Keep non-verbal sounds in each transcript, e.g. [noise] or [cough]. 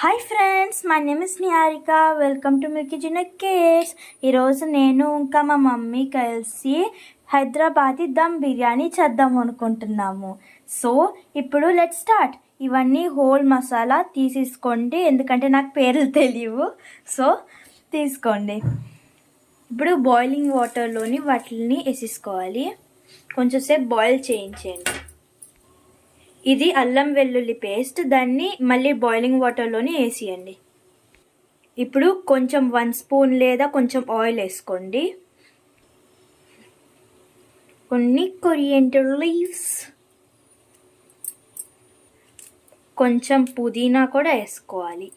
Hi friends my name is Niharika welcome to milky జిన్న cares ఈరోజు నేను ఇంకా మా మమ్మీ కలిసి హైదరాబాదీ దమ్ బిర్యానీ చేద్దాం అనుకుంటున్నాము. సో ఇప్పుడు లెట్ స్టార్ట్ ఇవన్నీ హోల్ మసాలా తీసేసుకోండి ఎందుకంటే నాకు పేర్లు తెలియవు. సో తీసుకోండి. ఇప్పుడు బాయిలింగ్ వాటర్లోని వాటిని వేసేసుకోవాలి. కొంచెం సేపు బాయిల్ చేయించండి ఇది అల్లం వెల్లుల్లి పేస్ట్ దాన్ని మళ్ళీ బాయిలింగ్ వాటర్లోనే వేసియండి. ఇప్పుడు కొంచెం వన్ స్పూన్ లేదా కొంచెం ఆయిల్ వేసుకోండి. కొన్ని కొరియంటర్ లీవ్స్ కొంచెం పుదీనా కూడా వేసుకోవాలి.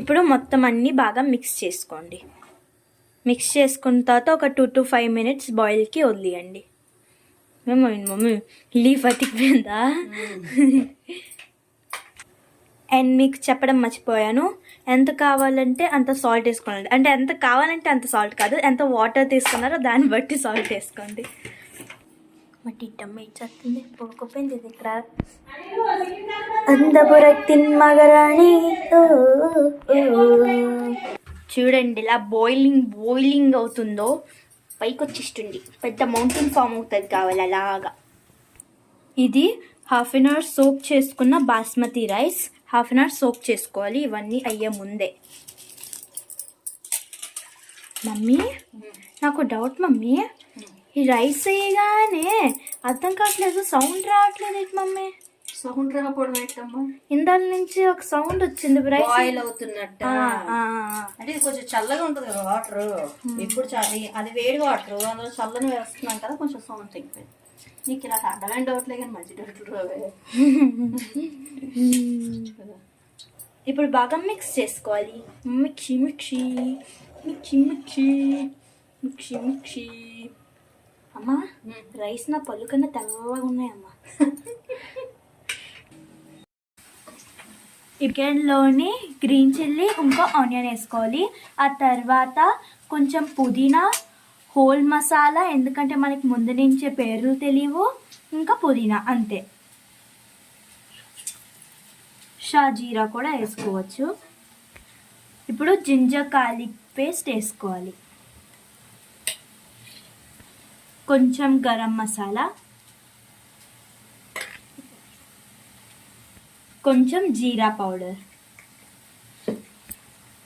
ఇప్పుడు మొత్తం అన్నీ బాగా మిక్స్ చేసుకోండి. మిక్స్ చేసుకున్న తర్వాత ఒక టూ టు ఫైవ్ మినిట్స్ బాయిల్కి వదిలేయండి. మేము మమ్మీ లీఫ్ da. అండ్ మీకు చెప్పడం మర్చిపోయాను. ఎంత కావాలంటే అంత సాల్ట్ వేసుకోండి. అంటే ఎంత కావాలంటే అంత సాల్ట్ కాదు. ఎంత వాటర్ తీసుకున్నారో దాన్ని బట్టి సాల్ట్ వేసుకోండి. మట్టి టమ్మ చేస్తుంది పొడుకుపోయింది ఇది ఇక్కడ. అందపురక్తిన్ మగరాణి. చూడండి ఇలా బాయిలింగ్ బాయిలింగ్ అవుతుందో. పైకి వచ్చేస్తుంది పెద్ద మౌంటైన్ ఫామ్ అవుతుంది కావాలి అలాగా. ఇది హాఫ్ అన్ అవర్ సోప్ చేసుకున్న basmati rice half an hour soak చేసుకోవాలి. ఇవన్నీ అయ్యే ముందే. మమ్మీ నాకు డౌట్ మమ్మీ. ఈ రైస్ వేయగానే అర్థం కావట్లేదు సౌండ్ రావట్లేదు మమ్మీ? సౌండ్ రాకపోవడం ఏంటమ్మా? ఇందాల నుంచి ఒక సౌండ్ వచ్చింది రైస్ బాయిల్ అవుతున్నట్ట. అంటే ఇది కొంచెం చల్లగా ఉంటుంది కదా వాటర్. ఇప్పుడు అది వేడి వాటర్. అందులో చల్లని వేస్తున్నాం కదా కొంచెం సౌండ్ తగ్గిపోయింది. నీకు ఇలా అడ్డమైన డౌట్లే కానీ మంచి డౌట్లు రావే. [laughs] ఇప్పుడు బాగా మిక్స్ చేసుకోవాలి. Mixie mixie mixie mixie mixie mixie. అమ్మా రైస్ నా పళ్ళు కన్నా తెల్లగా ఉన్నాయమ్మా. [laughs] చికెన్లోని గ్రీన్ చిల్లీ ఇంకా ఆనియన్ వేసుకోవాలి. ఆ తర్వాత కొంచెం పుదీనా హోల్ మసాలా ఎందుకంటే మనకి ముందు నుంచే పేర్లు తెలియవు. ఇంకా పుదీనా అంతే. షాజీరా కూడా వేసుకోవచ్చు. ఇప్పుడు జింజర్ గార్లిక్ పేస్ట్ వేసుకోవాలి. కొంచెం గరం మసాలా. కొంచెం జీరా పౌడర్.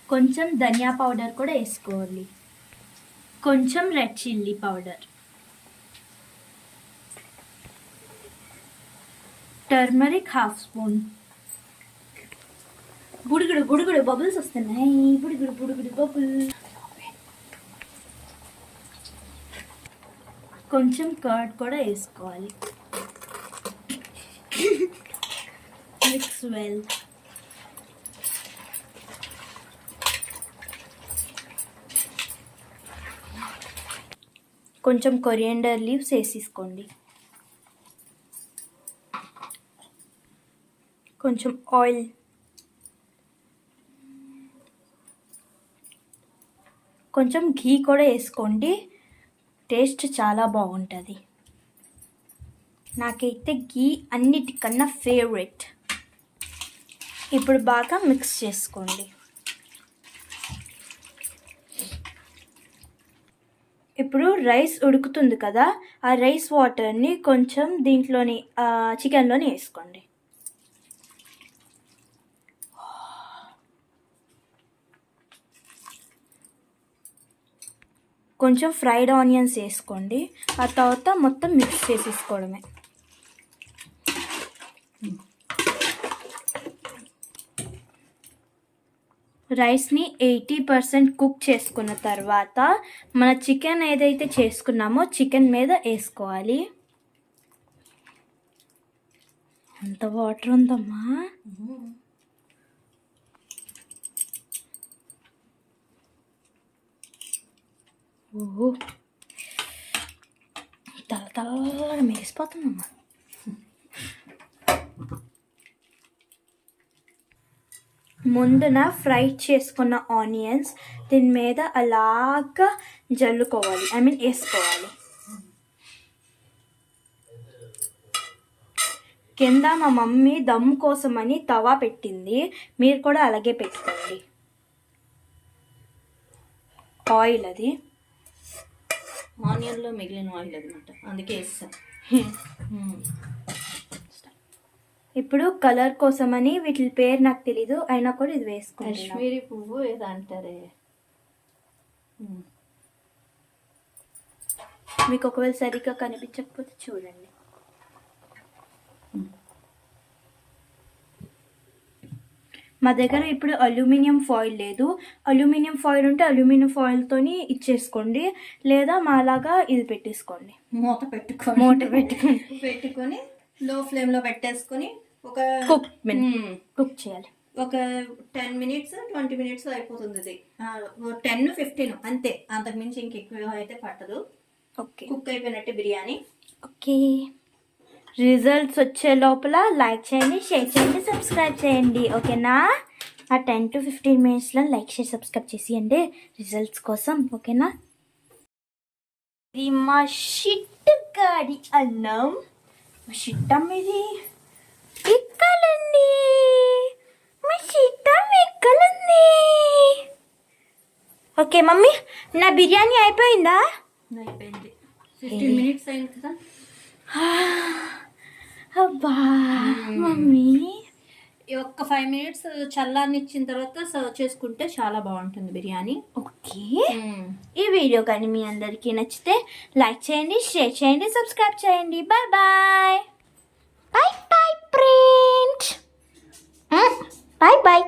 కొంచెం ధనియా పౌడర్ కూడా వేసుకోవాలి. కొంచెం red chilli powder. Turmeric half spoon. బుడిగుడు బుడుగుడు బబుల్స్ వస్తున్నాయి. బుడిగుడు బుడుగుడు బబుల్. కొంచెం కర్డ్ కూడా వేసుకోవాలి. Mix వెల్ కొంచెం కొరియండర్ లీవ్స్ వేసేసుకోండి. కొంచెం ఆయిల్. కొంచెం ఘీ కూడా వేసుకోండి. టేస్ట్ చాలా బాగుంటుంది. నాకైతే ఘీ అన్నిటికన్నా ఫేవరెట్. ఇప్పుడు బాగా మిక్స్ చేసుకోండి. ఇప్పుడు రైస్ ఉడుకుతుంది కదా ఆ రైస్ వాటర్ని కొంచెం దీంట్లోని చికెన్లోని వేసుకోండి. కొంచెం ఫ్రైడ్ ఆనియన్స్ వేసుకోండి. ఆ తర్వాత మొత్తం మిక్స్ చేసేసుకోవడమే. రైస్ని ఎయిటీ పర్సెంట్ కుక్ చేసుకున్న తర్వాత మన చికెన్ ఏదైతే చేసుకున్నామో చికెన్ మీద వేసుకోవాలి. అంత వాటర్ ఉందమ్మా? ఓహో. తల తల మెరిసిపోతుందమ్మా. ముందున ఫ్రై చేసుకున్న ఆనియన్స్ దీని మీద అలాగా జల్లుకోవాలి. ఐ మీన్ వేసుకోవాలి. కింద మా మమ్మీ దమ్ కోసమని తవా పెట్టింది. మీరు కూడా అలాగే పెట్టుకోండి. ఆయిల్ అది. ఆనియన్లో మిగిలిన ఆయిల్ అనమాట అందుకే వేస్తాం. [laughs] ఇప్పుడు కలర్ కోసమని వీటి పేరు నాకు తెలీదు అయినా కూడా ఇది వేసుకుంటున్నాం. కాశ్మీరీ పువ్వు ఏదో అంటారే. మీకు ఒకవేళ సరిగ్గా కనిపించకపోతే చూడండి. మా దగ్గర ఇప్పుడు అల్యూమినియం ఫాయిల్ లేదు. అల్యూమినియం ఫాయిల్ ఉంటే అల్యూమినియం ఫాయిల్తోని ఇచ్చేసుకోండి. లేదా మాలాగా ఇది పెట్టేసుకోండి. మూత పెట్టుకొని మూట పెట్టుకొని. పెట్టుకొని లో ఫ్లేమ్లో పెట్టేసుకొని ఒక కుక్ కుక్ చేయాలి. ఒక టెన్ మినిట్స్ ట్వంటీ మినిట్స్ అయిపోతుంది ఇది. టెన్ ఫిఫ్టీన్ అంతే. అంతకు మించి ఇంకెక్కువ అయితే పట్టదు. ఓకే. కుక్ అయిపోయినట్టే బిర్యానీ. ఓకే. రిజల్ట్స్ వచ్చే లోపల లైక్ చేయండి షేర్ చేయండి సబ్స్క్రైబ్ చేయండి. ఓకేనా? ఆ టెన్ టు ఫిఫ్టీన్ మినిట్స్లో లైక్ షేర్ సబ్స్క్రైబ్ చేసేయండి. రిజల్ట్స్ కోసం ఓకేనా? ఇది మా షిట్ గాడి అన్నం. మా షిట్టం ఇది. ఎక్కాలండి మా ఓకే మమ్మీ నా బిర్యానీ అయిపోయిందా? అయిపోయింది. ఫిఫ్టీన్ మినిట్స్ అయింది కదా. అబ్బా మమ్మీ. ఈ ఒక్క ఫైవ్ మినిట్స్ చల్లారని ఇచ్చిన తర్వాత సర్వ్ చేసుకుంటే చాలా బాగుంటుంది బిర్యానీ. ఓకే. ఈ వీడియో కానీ మీ అందరికీ నచ్చితే లైక్ చేయండి షేర్ చేయండి సబ్స్క్రైబ్ చేయండి. Bye bye. Bye bye. Print bye bye